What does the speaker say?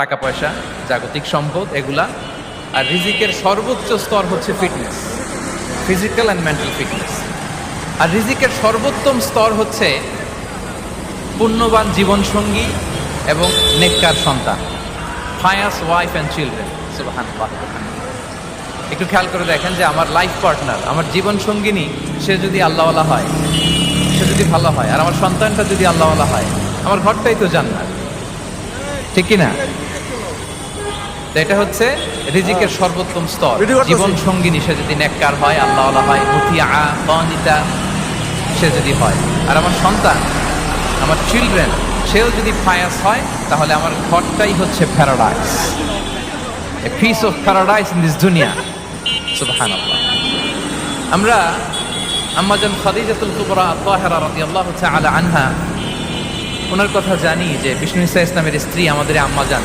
টাকা পয়সা জাগতিক সম্পদ এগুলা, আর রিজিকের সর্বোচ্চ স্তর হচ্ছে fitness physical and mental fitness আর রিজিকের সর্বোত্তম স্তর হচ্ছে পুণ্যবান জীবনসঙ্গী এবং নেককার সন্তান ফায়াস ওয়াইফ অ্যান্ড চিলড্রেন সুবাহান একটু খেয়াল করে দেখেন যে আমার লাইফ পার্টনার আমার জীবন সঙ্গিনী সে যদি আল্লাহওয়ালা হয়, সে যদি ভালো হয়, আর আমার সন্তানটা যদি আল্লাহওয়ালা হয়, আমার ঘরটাই তো জান্নাত। ঠিক কি না তো এটা হচ্ছে রিজিকের সর্বোত্তম স্তর। জীবন সঙ্গিনী সে যদি নেককার হয় আল্লাহওয়ালা হয় মুতিয়া কনিতা সে যদি হয়। আর আমার সন্তান আমার চিলড্রেন সেও যদি ফায়াস হয় তাহলে আমার ঘরটাই হচ্ছে paradise a peace of paradise in this দুনিয়া সুবহানাল্লাহ। আমরা আম্মাজান খাদিজাতুল কুবরা আত্তাহিরা রাদিয়াল্লাহু তাআলা আনহা ওনার কথা জানি যে বিষ্ণু ইসা ইসলামের স্ত্রী আমাদের আম্মাজান